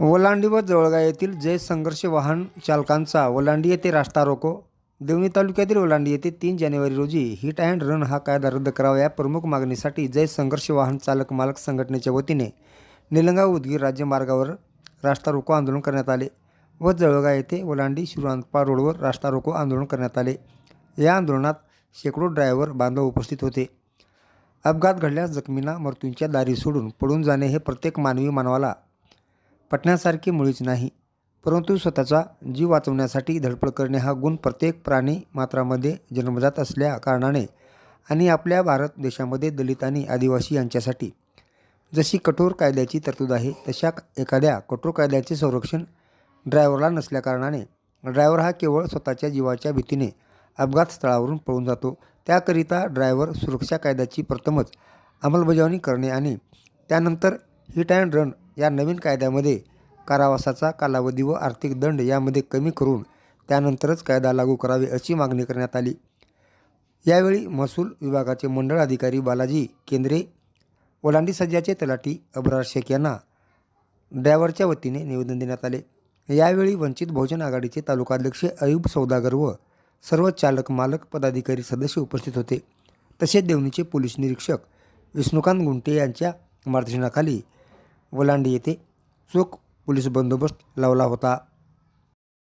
ओलांडी व जवळगा येथील जय संघर्ष वाहन चालकांचा वलांडी येथे रास्ता रोको. देवणी तालुक्यातील ओलांडी येथे तीन जानेवारी रोजी हिट अँड रन हा कायदा रद्द करावा या प्रमुख मागणीसाठी जय संघर्ष वाहन चालक मालक संघटनेच्या वतीने निलंगा उदगीर राज्यमार्गावर रास्ता रोको आंदोलन करण्यात आले व जळगा येथे ओलांडी शिरांतपा रोडवर रास्ता रोको आंदोलन करण्यात आले. या आंदोलनात शेकडो ड्रायव्हर बांधव उपस्थित होते. अपघात घडल्यास जखमींना मृत्यूंच्या दारी सोडून पळून जाणे हे प्रत्येक मानवी मानवाला पटण्यासारखी मुळीच नाही. परंतु स्वतःचा जीव वाचवण्यासाठी धडपड करणे हा गुण प्रत्येक प्राणी मात्रामध्ये जन्मजात असल्या कारणाने आणि आपल्या भारत देशामध्ये दलित आणि आदिवासी यांच्यासाठी. जशी कठोर कायद्याची तरतूद आहे तशा एखाद्या कठोर कायद्याचे संरक्षण ड्रायव्हरला नसल्याकारणाने ड्रायव्हर हा केवळ स्वतःच्या जीवाच्या भीतीने अपघात स्थळावरून पळून जातो. त्याकरिता ड्रायव्हर सुरक्षा कायद्याची प्रथमच अंमलबजावणी करणे आणि त्यानंतर हिट अँड रन या नवीन कायद्यामध्ये कारावासाचा कालावधी व आर्थिक दंड यामध्ये कमी करून त्यानंतरच कायदा लागू करावे अशी मागणी करण्यात आली. यावेळी महसूल विभागाचे मंडळ अधिकारी बालाजी केंद्रे ओलांडी सज्जाचे तलाठी अब्रार शेख यांना ड्रायव्हरच्या वतीने निवेदन देण्यात आले. यावेळी वंचित बहुजन आघाडीचे तालुकाध्यक्ष अयूब सौदागर व सर्व चालक मालक पदाधिकारी सदस्य उपस्थित होते. तसेच देवणीचे पोलीस निरीक्षक विष्णुकांत गुंटे यांच्या मार्गदर्शनाखाली वलांडी येथे चोख पोलीस बंदोबस्त लावला होता.